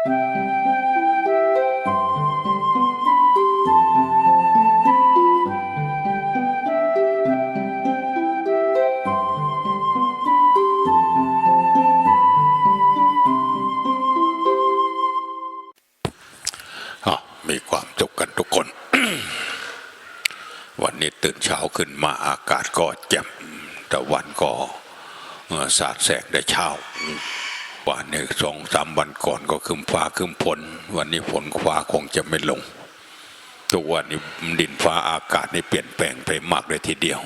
อะมีความสุขกันทุกคน วันนี้ตื่นเช้าขึ้นมาอากาศก็แจ่มแต่วันก็สาดแสงได้เช้า วันนี้สองสามวันก่อนก็คืมฟ้าคืมฝนวันนี้ฝนฟ้าคงจะไม่ลง ทุกวันนี้ดินฟ้าอากาศนี่เปลี่ยนแปลงไปมากเลยทีเดียว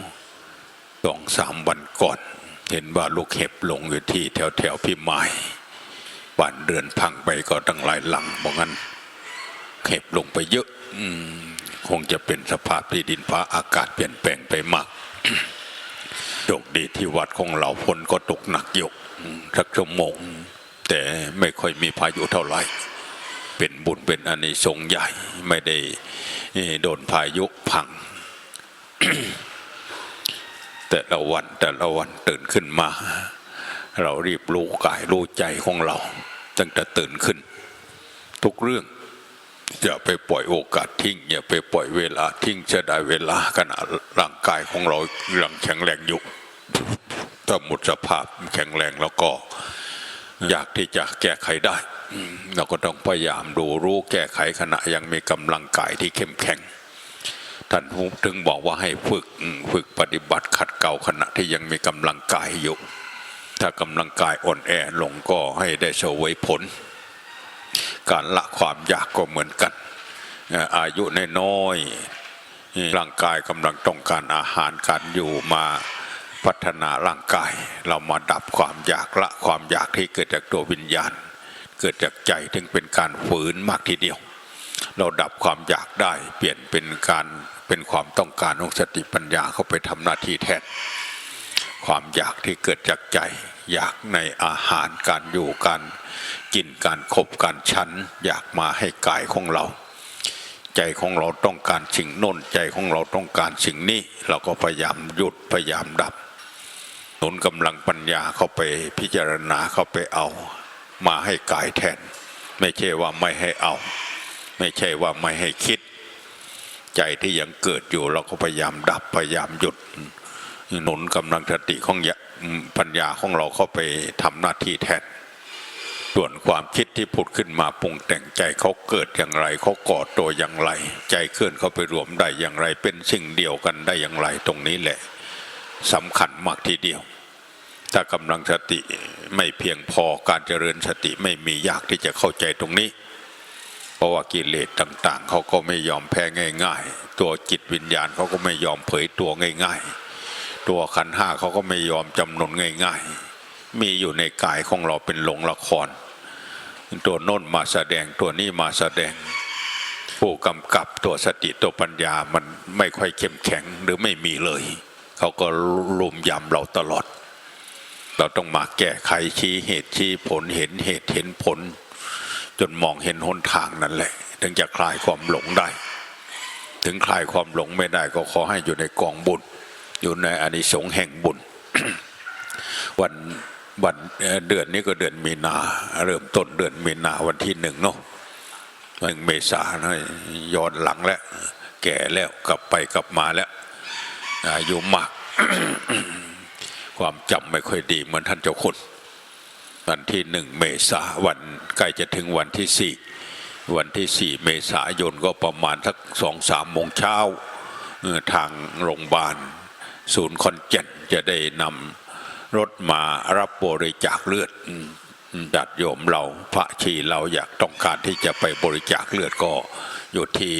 สองสามวันก่อน เห็นว่าลูกเห็บลงอยู่ที่แถวแถวพี่ไม้บ้านเรือนพังไปก็ตั้งหลายหลังบอกงั้นเข็บลงไปเยอะอืคงจะเป็นสภาพที่ดินฟ้าอากาศเปลี่ยนแปลงไปมากโชคดีที่วัดของเราฝนก็ตกหนักอยู่ สักชั่วโมง แต่ไม่ค่อยมีพายุเท่าไหร่ เป็นบุญเป็นอนิสงส์ใหญ่ไม่ได้โดนพายุพัง แต่ละวันแต่ละวันตื่นขึ้นมา เรารีบรู้กายรู้ใจของเรา ตั้งแต่ตื่นขึ้น ทุกเรื่องอย่าไปปล่อยโอกาสทิ้งอย่าไปปล่อยเวลาทิ้งจะได้เวลาขณะร่างกายของเรายังแข็งแรงอยู่ ถ้าหมดสภาพแข็งแรงแล้วก็อยากที่จะแก้ไขได้อืมเราก็ต้องพยายามดูรู้แก้ไขขณะยังมีกำลังกายที่เข้มแข็งท่านถึงบอกว่าให้ฝึกอืมฝึกปฏิบัติขัดเกลาขณะที่ยังมีกำลังกายอยู่ ถ้ากำลังกายอ่อนแอลงก็ให้ได้เสวยผล การละความอยากก็เหมือนกันเอ่ออายุน้อยๆร่างกายกำลังต้องการอาหารการอยู่มา พัฒนาร่างกาย เรามาดับความอยากละความอยากที่เกิดจากตัววิญญาณ เกิดจากใจถึงเป็นการฝืนมากทีเดียว เราดับความอยากได้เปลี่ยนเป็นการเป็นความต้องการของสติปัญญาเข้าไปทำหน้าที่แทนความอยากที่เกิดจากใจ อยากในอาหารการอยู่การกินการขบการชันอยากมาให้กายของเรา ใจของเราต้องการสิ่งโน้นใจของเราต้องการสิ่งนี้ เราก็พยายามหยุดพยายามดับ นุนกำลังปัญญาเข้าไปพิจารณาเข้าไปเอา มาให้กายแทน ไม่ใช่ว่าไม่ให้เอา ไม่ใช่ว่าไม่ให้คิด ใจที่ยังเกิดอยู่เราก็พยายามดับพยายามหยุด หนุนกำลังสติของปัญญาของเราเข้าไปทำหน้าที่แทนส่วนความคิดที่ผุดขึ้นมาปรุงแต่งใจเขาเกิดอย่างไรเขาก่อตัวอย่างไร ใจเคลื่อนเข้าไปรวมได้อย่างไรเป็นสิ่งเดียวกันได้อย่างไรตรงนี้แหละสำคัญมากทีเดียว ถ้ากำลังสติไม่เพียงพอการเจริญสติไม่มียากที่จะเข้าใจตรงนี้ เพราะว่ากิเลสต่าง ๆเขาก็ไม่ยอมแพ้ง่าย ๆ ตัวจิตวิญญาณเขาก็ไม่ยอมเผยตัวง่าย ๆ ตัวขันห้าเขาก็ไม่ยอมจำนนง่าย ๆ มีอยู่ในกายของเราเป็นหลงละคร ตัวโน้นมาแสดงตัวนี้มาแสดง ผู้กำกับตัวสติตัวปัญญามันไม่ค่อยเข้มแข็งหรือไม่มีเลย เขาก็ลุมยำเราตลอด เราต้องมาแก้ไขชี้เหตุชี้ผลเห็นเหตุเห็นผล จนมองเห็นหนทางนั่นแหละ ถึงจะคลายความหลงได้ ถึงคลายความหลงไม่ได้ก็ขอให้อยู่ในกองบุญ อยู่ในอานิสงส์แห่งบุญ วันวันเดือนนี้ก็เดือนมีนาเริ่มต้นเดือนมีนาวันที่หนึ่งเนาะหนึ่งเมษาเนาะย้อนหลังแล้ว แก่แล้วกลับไปกลับมาแล้วอายุมาก ความจำไม่ค่อยดีเหมือนท่านเจ้าคุณวันที่หนึ่งเมษาวันใกล้จะถึงวันที่สี่วันที่สี่เมษายนก็ประมาณสักสองสามโมงเช้าทางโรงพยาบาล ศูนย์คอนเจนจะได้นำรถมารับบริจาคเลือดจัดโยมเราพระชีเราอยากต้องการที่จะไปบริจาคเลือดก็อยู่ที่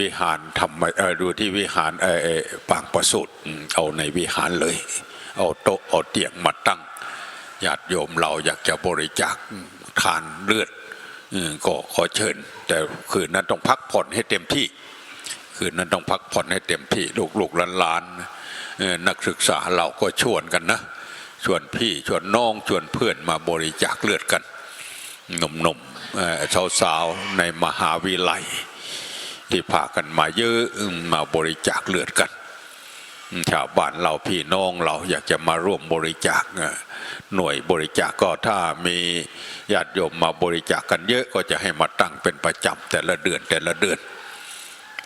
วิหารทำไมดูที่วิหารปางประสุดเอาในวิหารเลย เอาโต๊ะเอาเตียงมาตั้งญาติโยมเราอยากจะบริจาคทานเลือดอก็ขอเชิญ แต่คืนนั้นต้องพักผ่อนให้เต็มที่ คืนนั้นต้องพักผ่อนให้เต็มที่ลูกหลานนักศึกษาเราก็ชวนกันนะชวนพี่ชวนน้องชวนเพื่อนมาบริจาคเลือดกันหนุ่มๆสาวๆในมหาวิทยาลัยที่พากันมาเยอะมาบริจาคเลือดกัน ชาวบ้านเราพี่น้องเราอยากจะมาร่วมบริจาคหน่วยบริจาคก็ถ้ามีญาติโยมมาบริจาคกันเยอะก็จะให้มาตั้งเป็นประจำแต่ละเดือนแต่ละเดือน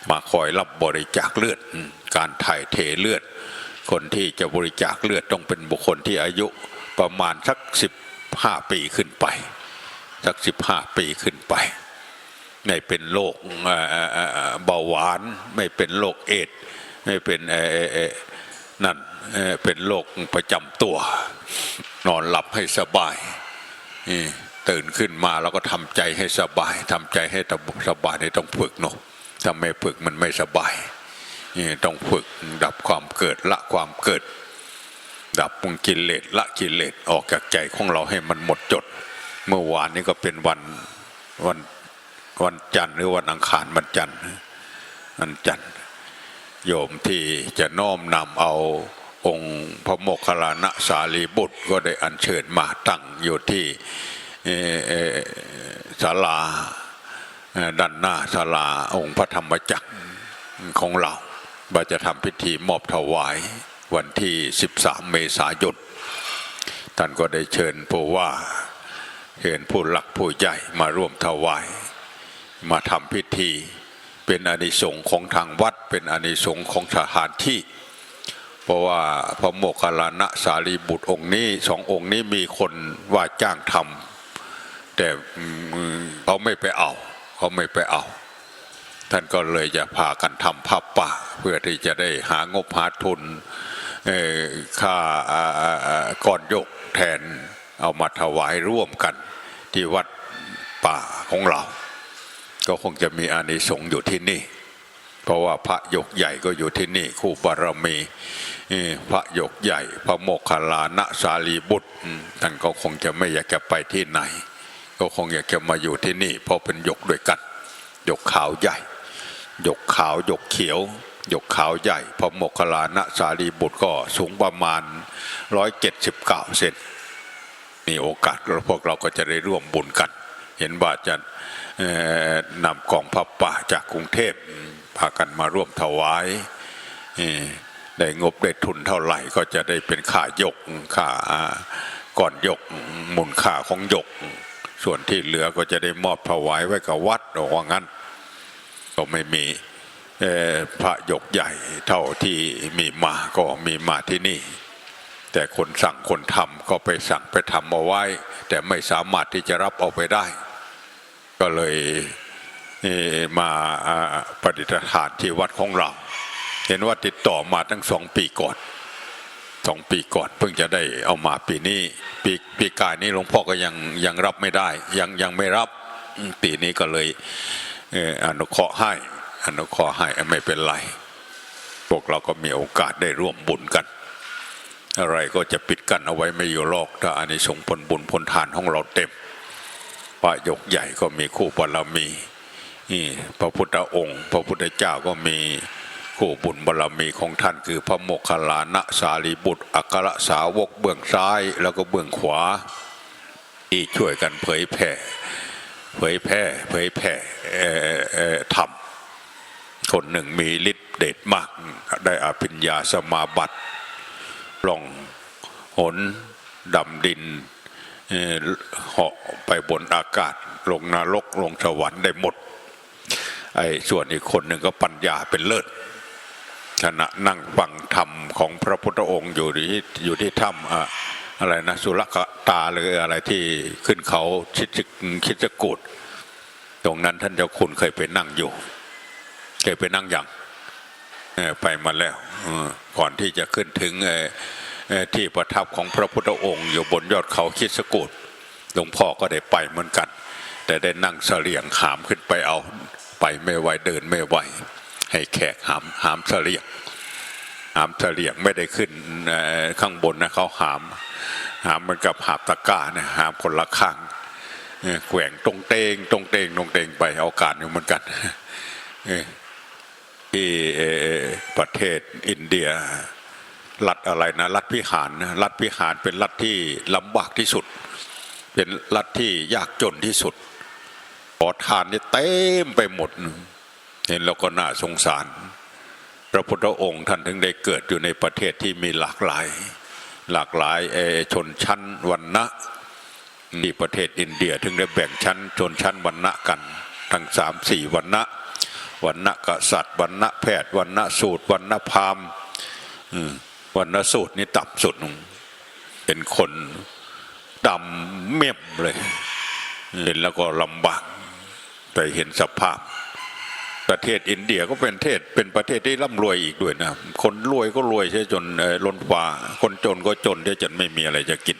มาคอยรับบริจาคเลือดการถ่ายเทเลือด คนที่จะบริจาคเลือดต้องเป็นบุคคลที่อายุประมาณสักสิบห้าปีขึ้นไป สักสิบห้าปีขึ้นไปไม่เป็นโรคเบาหวานไม่เป็นโรคเอดส เป็นเอเอนั่นเป็นโรคประจำตัว นอนหลับให้สบายนี่ตื่นขึ้นมาแล้วก็ทำใจให้สบายทำใจให้สบายนี่ต้องฝึกเนาะถ้าไม่ฝึกมันไม่สบายนี่ต้องฝึกดับความเกิดละความเกิด ดับมุงกิเลสละกิเลสออกจากใจของเราให้มันหมดจด เมื่อวานนี้ก็เป็นวันวันวันจันทร์หรือวันอังคารวันจันทร์วันจันทร์ โยมที่จะน้อมนำเอาองค์พระโมคคัลลานะสารีบุตรก็ได้อัญเชิญมาตั้งอยู่ที่ศาลาด้านหน้าศาลาองค์พระธรรมจักรของเราว่าจะทำพิธีมอบถวายวันที่ 13 เมษายนท่านก็ได้เชิญผู้ว่าเชิญผู้หลักผู้ใหญ่มาร่วมถวาย มาทำพิธี เป็นอานิสงส์ของทางวัด เป็นอานิสงส์ของสถานที่ เพราะว่าพระโมคคัลลานะสารีบุตรองค์นี้สององค์นี้มีคนว่าจ้างทำแต่เขาไม่ไปเอา เขาไม่ไปเอา ท่านก็เลยจะพากันทำผ้าป่า เพื่อที่จะได้หางบหาทุนเอ่อค่าอ่าอ่าอ่าก่อนยกแทนเอามาถวายร่วมกันที่วัดป่าของเรา ก็คงจะมีอานิสงส์อยู่ที่นี่ เพราะว่าพระยกใหญ่ก็อยู่ที่นี่ คู่บารมีพระยกใหญ่ พระโมคคัลลานะสารีบุตรท่านก็คงจะไม่อยากจะไปที่ไหน ก็คงอยากจะมาอยู่ที่นี่ เพราะเป็นยกด้วยกันยกขาวใหญ่ยกขาวยกเขียว ยกขาวใหญ่ พระโมคคัลลานะสารีบุตรก็สูงประมาณ 179เซนมีโอกาสแล้วพวกเราก็จะได้ร่วมบุญกัน เห็นว่าจะเอ่อ นำกล่องผ้าป่าจากกรุงเทพพากันมาร่วมถวายได้งบได้ทุนเท่าไหร่ก็จะได้เป็นค่ายกค่าก่อนยกมูลค่าของยก ส่วนที่เหลือก็จะได้มอบถวายไว้กับวัดว่างั้น ก็ไม่มีพระยกใหญ่เท่าที่มีมาก็มีมาที่นี่ แต่คนสั่งคนทำก็ไปสั่งไปทำเอาไว้ แต่ไม่สามารถที่จะรับเอาไปได้ ก็เลยมาประดิษฐานที่วัดของเรา เห็นว่าติดต่อมาตั้งสองปีก่อนสองปีก่อนเพิ่งจะได้เอามาปีนี้ ปีปีกายนี้หลวงพ่อก็ยังยังรับไม่ได้ ยังยังไม่รับปีนี้ก็เลยเอออนุเคราะห์ให้อนุเคราะห์ให้ไม่เป็นไรพวกเราก็มีโอกาสได้ร่วมบุญกัน อะไรก็จะปิดกั้นเอาไว้ไม่อยู่หรอกถ้าอานิสงส์ผลบุญผลทานของเราเต็ม พระยกใหญ่ก็มีคู่บารมีนี่พระพุทธองค์ พระพุทธเจ้าก็มีคู่บุญบารมีของท่านคือพระโมคคัลลานะสารีบุตร อัครสาวกเบื้องซ้ายแล้วก็เบื้องขวาที่ช่วยกันเผยแผ่ เผยแผ่เผยแผ่ธรรมคนหนึ่งมีฤทธิ์เดชมาก ได้อภิญญาสมาบัติลองหนดำดิน เหาะไปบนอากาศ ลงนรกลงสวรรค์ได้หมด ไอ้ส่วนอีกคนหนึ่งก็ปัญญาเป็นเลิศขณะนั่งฟังธรรมของพระพุทธองค์อยู่ที่อยู่ที่ถ้ำอะอะไรนะสุรกตาหรืออะไรที่ขึ้นเขาชิดคิดจกูดตรงนั้นท่านเจ้าคุณเคยไปนั่งอยู่ เคยไปนั่งอย่างไปมาแล้วก่อนที่จะขึ้นถึงเอ่อเอ่อ ที่ประทับของพระพุทธองค์ อยู่บนยอดเขาคิดสกูดหลวงพ่อก็ได้ไปเหมือนกัน แต่ได้นั่งเสลียงหามขึ้นไปเอา ไปไม่ไหวเดินไม่ไหวให้แขกหามหามเสลียงหามเสลียงไม่ได้ขึ้นข้างบนนะเขาหาม หามเหมันกับหาบตะกร้านะหามคนละข้างแกว่งตรงเตงตรงเตงตรงเตงไปเอาการอยู่เหมือนกันที่ประเทศอินเดีย รัฐอะไรนะรัฐพิหารนะรัฐพิหารเป็นรัฐที่ลำบากที่สุด เป็นรัฐที่ยากจนที่สุดขอทานนี่เต็มไปหมด เห็นแล้วก็น่าสงสาร พระพุทธองค์ท่านถึงได้เกิดอยู่ในประเทศที่มีหลากหลาย หลากหลายเอชนชั้นวรรณะที่ประเทศอินเดียถึงได้แบ่งชั้นชนชั้นวรรณะกัน ทั้งสามสี่วรรณะวรรณะกษัตริย์วรรณะแพทย์วรรณะสูตรวรรณะพราหมณ์อืม วรรณะสูตรนี่ต่ำสุดเป็นคนดำเมียมเลยเห็นแล้วก็ลำบากแต่เห็นสภาพ ประเทศอินเดียก็เป็นประเทศเป็นประเทศที่ร่ำรวยอีกด้วยนะ คนรวยก็รวยใช่จนล้นฟ้า คนจนก็จนที่จนไม่มีอะไรจะกิน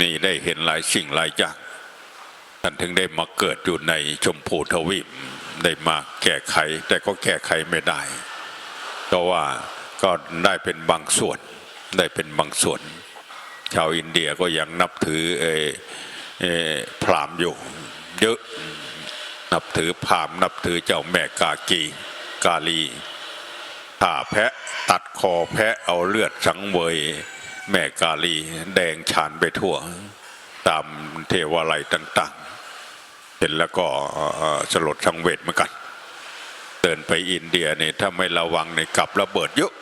นี่ได้เห็นหลายสิ่งหลายอย่างท่านถึงได้มาเกิดอยู่ในชมพูทวีปได้มาแก้ไข แต่ก็แก้ไขไม่ได้เพราะว่า ก็ได้เป็นบางส่วน ได้เป็นบางส่วน ชาวอินเดียก็ยังนับถือเอ่อเอ่อพรามอยู่ เยอะนับถือพรามนับถือเจ้าแม่กากีกาลีผ่าแพะตัดคอแพะเอาเลือดสังเวย แม่กาลี แดงฉานไปทั่ว ตามเทวาลัยต่าง ๆ เห็นแล้วก็เอ่อสลดสังเวชเหมือนกัน ดินไปอินเดียเนี่ยถ้าไม่ระวังเนี่ยกับระเบิดเยอะ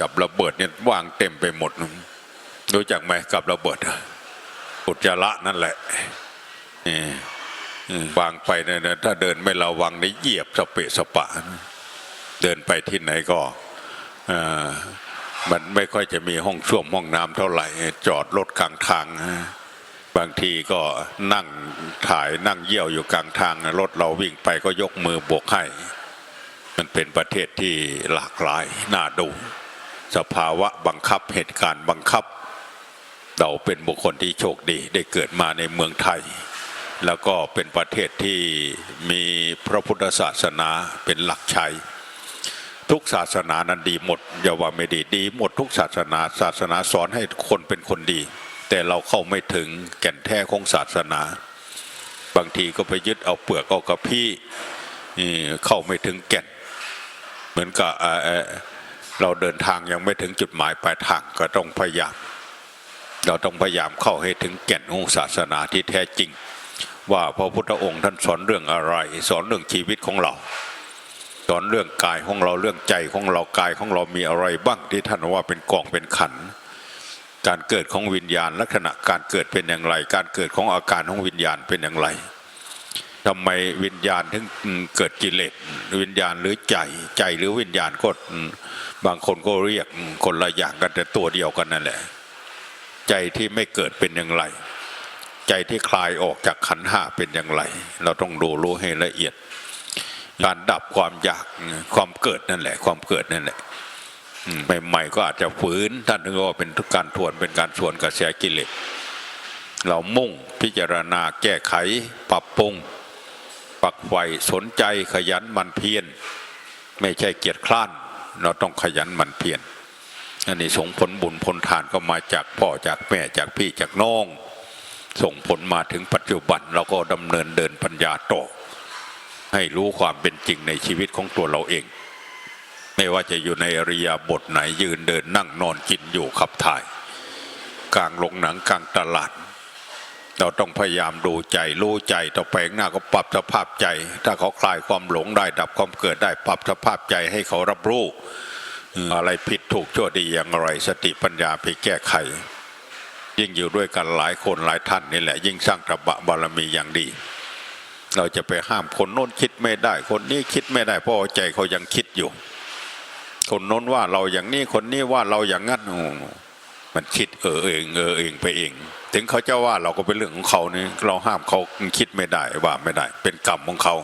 กับระเบิดเนี่ยวางเต็มไปหมด รู้จักไหมกับระเบิดอุจจาระนั่นแหละวางไปเนี่ยถ้าเดินไม่ระวังนี่เหยียบสเปะสปะ เดินไปที่ไหนก็มันไม่ค่อยจะมีห้องส้วมห้องน้ำเท่าไหร่ จอดรถกลางทางนะบางทีก็นั่งถ่ายนั่งเยี่ยวอยู่กลางทางรถเราวิ่งไปก็ยกมือโบกให้ มันเป็นประเทศที่หลากหลายน่าดู สภาวะบังคับเหตุการณ์บังคับ เราเป็นบุคคลที่โชคดีได้เกิดมาในเมืองไทย แล้วก็เป็นประเทศที่มีพระพุทธศาสนาเป็นหลักชัย ทุกศาสนานั้นดีหมดอย่าว่าไม่ดีดีหมดทุกศาสนาศาสนาสอนให้คนเป็นคนดี แต่เราเข้าไม่ถึงแก่นแท้ของศาสนา บางทีก็ไปยึดเอาเปลือกเอากระพี่นี่เข้าไม่ถึงแก่น เหมือนกับเเราเดินทางยังไม่ถึงจุดหมายปลายทางก็ต้องพยายามเราต้องพยายามเข้าให้ถึงแก่นของศาสนาที่แท้จริง ว่าพระพุทธองค์ท่านสอนเรื่องอะไร สอนเรื่องชีวิตของเราสอนเรื่องกายของเราเรื่องใจของเรากายของเรามีอะไรบ้างที่ท่านว่าเป็นกองเป็นขัน การเกิดของวิญญาณลักษณะการเกิดเป็นอย่างไร การเกิดของอาการของวิญญาณเป็นอย่างไร ทำไมวิญญาณถึงเกิดกิเลสวิญญาณหรือใจใจหรือวิญญาณก็บางคนก็เรียกคนละอย่างกันแต่ตัวเดียวกันนั่นแหละ ใจที่ไม่เกิดเป็นอย่างไร ใจที่คลายออกจากขันห้าเป็นอย่างไร เราต้องดูรู้ให้ละเอียด การดับความอยากความเกิดนั่นแหละ ความเกิดนั่นแหละใหม่ๆก็อาจจะฝืนท่านถึงว่าเป็นการทวนเป็นการทวนกระแสกิเลสเรามุ่งพิจารณาแก้ไขปรับปรุง ปักไฟสนใจขยันมันเพียรไม่ใช่เกียจคร้าน เราต้องขยันมันเพียรอันนี้ส่งผลบุญผลทานก็มาจากพ่อจากแม่จากพี่จากน้อง ส่งผลมาถึงปัจจุบันเราก็ดำเนินเดินปัญญาต่อให้รู้ความเป็นจริงในชีวิตของตัวเราเอง ไม่ว่าจะอยู่ในอริยบทไหนยืนเดินนั่งนอนกินอยู่ขับถ่าย กลางลงหนังกลางตลาด เราต้องพยายามดูใจรู้ใจต่อไปข้างหน้าก็ปรับสภาพใจ ถ้าเขาคลายความหลงได้ดับความเกิดได้ปรับสภาพใจให้เขารับรู้อะไรผิดถูกชั่วดีอย่างไร สติปัญญาไปแก้ไข ยิ่งอยู่ด้วยกันหลายคนหลายท่านนี่แหละ ยิ่งสร้างตบะบารมีอย่างดี เราจะไปห้ามคนโน้นคิดไม่ได้ คนนี้คิดไม่ได้เพราะใจเขายังคิดอยู่ คนโน้นว่าเราอย่างนี้คนนี้ว่าเราอย่างนั้นมันคิดเออเองเออเองไปเอง ถึงเขาจะว่าเราก็เป็นเรื่องของเขานี่เราห้ามเขาคิดไม่ได้ว่าไม่ได้ เป็นกรรมของเขา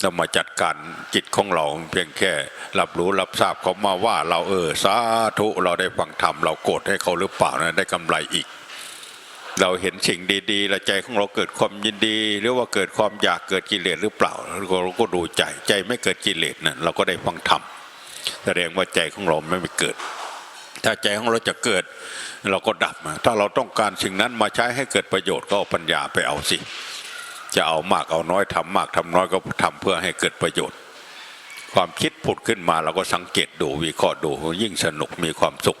เรามาจัดการจิตของเราเพียงแค่ รับรู้รับทราบเขามาว่าเราเออสาธุเราได้ฟังธรรมเราโกรธให้เขาหรือเปล่านะได้กำไรอีก เราเห็นสิ่งดีๆแล้วใจของเราเกิดความยินดี หรือว่าเกิดความอยากเกิดกิเลสหรือเปล่าเราก็ดูใจใจไม่เกิดกิเลสนะเราก็ได้ฟังธรรมแสดงว่าใจของเราไม่เกิด ถ้าใจของเราจะเกิดเราก็ดับมาถ้าเราต้องการสิ่งนั้นมาใช้ให้เกิดประโยชน์ก็เอาปัญญาไปเอาสิ จะเอามากเอาน้อยทำมากทำน้อยก็ทำเพื่อให้เกิดประโยชน์ ความคิดผุดขึ้นมาเราก็สังเกตดูวิเคราะห์ดูยิ่งสนุกมีความสุข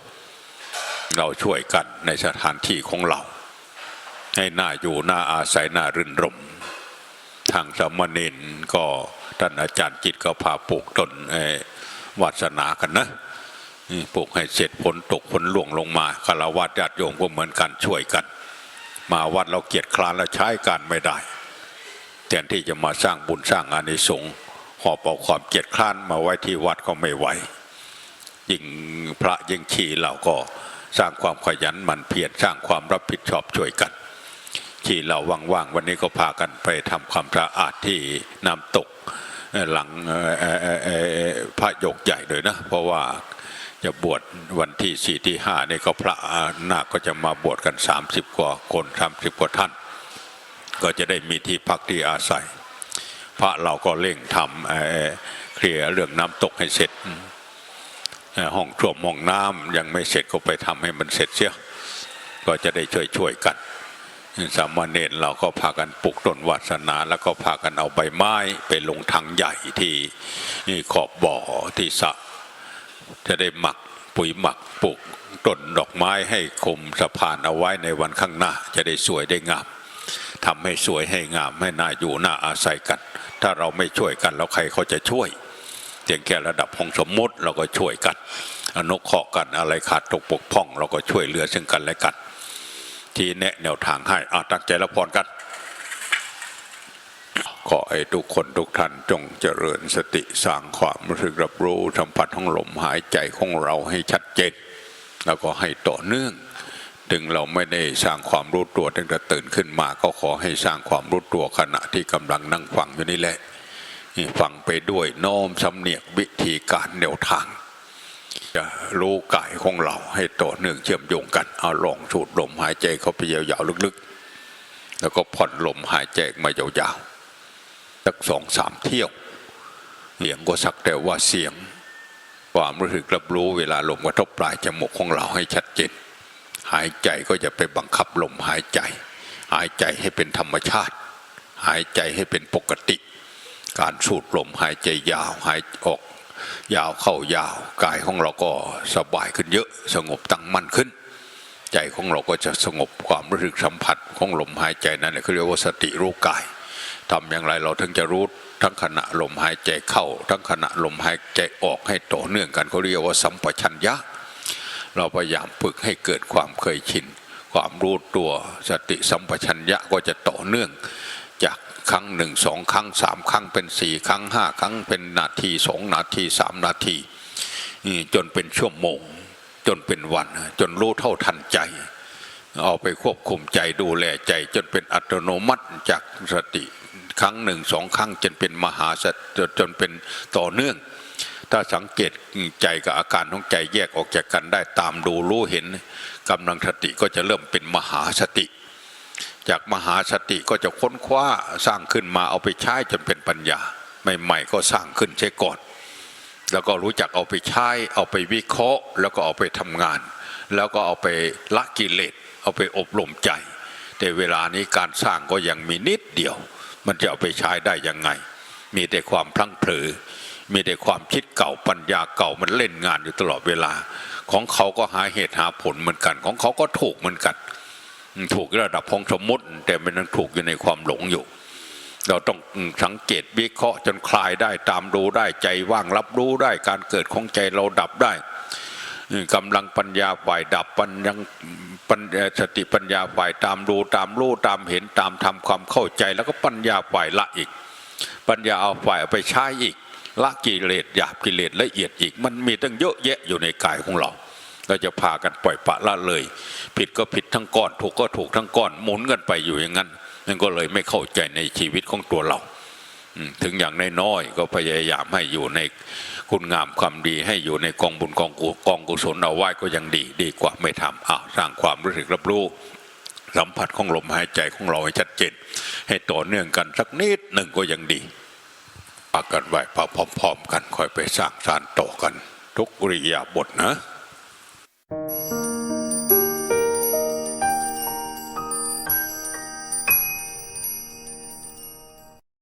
เราช่วยกันในสถานที่ของเรา ให้น่าอยู่น่าอาศัยน่ารื่นรมทางสมเณรก็ท่านอาจารย์จิตก็พาปลูกต้นวาสนากันนะ ปลูกให้เสร็จฝนตกฝนหลวงลงมาคารวะญาติโยมก็เหมือนกันช่วยกัน มาวัดเราเกียรติคร้านแล้วใช้การไม่ได้แทนที่จะมาสร้างบุญสร้างอานิสงส์หอบเอาความเกียรติคร้านมาไว้ที่วัดก็ไม่ไหวยิ่งพระยิ่งชีเราก็สร้างความขยันหมั่นเพียรสร้างความรับผิดชอบช่วยกันที่เราว่างๆวันนี้ก็พากันไปทำความสะอาดที่น้ำตกหลังพระยกใหญ่เลยนะ เพราะว่า จะบวชวันที่สี่ที่ห้านี่ก็พระนาคก็จะมาบวชกัน 30 กว่าคน30กว่าท่าน ก็จะได้มีที่พักที่อาศัย พระเราก็เร่งทำเเคลียร์เรื่องน้ำตกให้เสร็จห้องท่วมห้องน้ำยังไม่เสร็จก็ไปทำให้มันเสร็จเสียก็จะได้ช่วยช่วยๆกันสามเณรเราก็พากันปลูกต้นวาสนา แล้วก็พากันเอาใบไม้ไปลงถังใหญ่ที่ที่ขอบบ่อที่สระ จะได้หมักปุ๋ยหมักปลูกต้นดอกไม้ให้คมสะพานเอาไว้ในวันข้างหน้า จะได้สวยได้งามทำให้สวยให้งามให้น่าอยู่น่าอาศัยกัน ถ้าเราไม่ช่วยกันแล้วใครเขาจะช่วยเพียงแค่ระดับของสมมติเราก็ช่วยกันอนุเคราะห์กันอะไรขาดตกปกพ่อง เราก็ช่วยเหลือซึ่งกันและกัน ที่แนะแนวทางให้อาตั้งใจรับพรกัน ขอให้ทุกคนทุกท่านจงเจริญสติสร้างความรู้สึกรับรู้สัมผัสของลมหายใจของเราให้ชัดเจนแล้วก็ให้ต่อเนื่อง ถึงเราไม่ได้สร้างความรู้ตัวตั้งแต่ตื่นขึ้นมา ก็ขอให้สร้างความรู้ตัวขณะที่กำลังนั่งฟังอยู่นี่แหละฟังไปด้วยน้อมสำเนียกวิธีการแนวทาง จะรู้กายของเราให้ต่อเนื่องเชื่อมโยงกันเอาลองสูดลมหายใจเข้าไปยาวๆลึกๆ แล้วก็ผ่อนลมหายใจมายาวๆ สักสองสามเที่ยวเสียงก็สักแต่ว่าเสียง ความรู้สึกรับรู้เวลาลมกระทบปลายจมูกของเราให้ชัดเจนหายใจก็จะไปบังคับลมหายใจ หายใจให้เป็นธรรมชาติ หายใจให้เป็นปกติ การสูดลมหายใจยาวหายออกยาวเข้ายาวกายของเราก็สบายขึ้นเยอะ สงบตั้งมั่นขึ้น ใจของเราก็จะสงบความรู้สึกสัมผัสของลมหายใจนั่นแหละเขาเรียกว่าสติรู้กาย ทำอย่างไรเราถึงจะรู้ทั้งขณะลมหายใจเข้า ทั้งขณะลมหายใจออกให้ต่อเนื่องกันเขาเรียกว่าสัมปชัญญะ เราพยายามฝึกให้เกิดความเคยชิน ความรู้ตัวสติสัมปชัญญะก็จะต่อเนื่อง จากครั้งหนึ่งสองครั้งสามครั้งเป็นสี่ครั้งห้าครั้งเป็นนาทีสองนาทีสามนาทีนี่จนเป็นชั่วโมง จนเป็นวัน จนรู้เท่าทันใจ เอาไปควบคุมใจดูแลใจจนเป็นอัตโนมัติจากสติครั้งหนึ่งสองครั้งจนเป็นมหาสติจนเป็นต่อเนื่อง ถ้าสังเกตใจกับอาการของใจแยกออกจากกันได้ตามดูรู้เห็นกำลังสติก็จะเริ่มเป็นมหาสติ จากมหาสติก็จะค้นคว้าสร้างขึ้นมาเอาไปใช้จนเป็นปัญญาใหม่ๆก็สร้างขึ้นใช้ก่อน แล้วก็รู้จักเอาไปใช้เอาไปวิเคราะห์ แล้วก็เอาไปทำงาน แล้วก็เอาไปละกิเลส เอาไปอบรมใจ แต่เวลานี้การสร้างก็ยังมีนิดเดียว มันจะเอาไปใช้ได้ยังไง มีแต่ความพลั้งเผลอมีแต่ความคิดเก่าปัญญาเก่ามันเล่นงานอยู่ตลอดเวลา ของเขาก็หาเหตุหาผลเหมือนกัน ของเขาก็ถูกเหมือนกัน ถูกระดับของสมมติ แต่มันยังถูกอยู่ในความหลงอยู่ เราต้องสังเกตวิเคราะห์จนคลายได้ตามรู้ได้ใจว่างรับรู้ได้การเกิดของใจเราดับได้ กำลังปัญญาฝ่ายดับปัญญาสติปัญญาฝ่ายตามดูตามรู้ตามเห็นตามทำความเข้าใจ แล้วก็ปัญญาฝ่ายละอีก ปัญญาเอาฝ่ายไปใช้อีก ละกิเลสหยาบกิเลสละเอียดอีก มันมีตั้งเยอะแยะอยู่ในกายของเราเราจะพากันปล่อยปละละเลย ผิดก็ผิดทั้งก้อน ถูกก็ถูกทั้งก้อนหมุนกันไปอยู่อย่างนั้นนั่นก็เลยไม่เข้าใจในชีวิตของตัวเราถึงอย่างน้อยๆก็พยายามให้อยู่ใน คุณงามความดีให้อยู่ในกองบุญกองกุกองกุศลเอาไว้ก็ยังดีดีกว่าไม่ทำอ้าวสร้างความรู้สึกรับรู้สัมผัสของลมหายใจของเราให้ชัดเจนให้ต่อเนื่องกันสักนิดหนึ่งก็ยังดีปากกันไว้พร้อมๆกันค่อยไปสร้างสารต่อกัน ทุกริยาบทนะ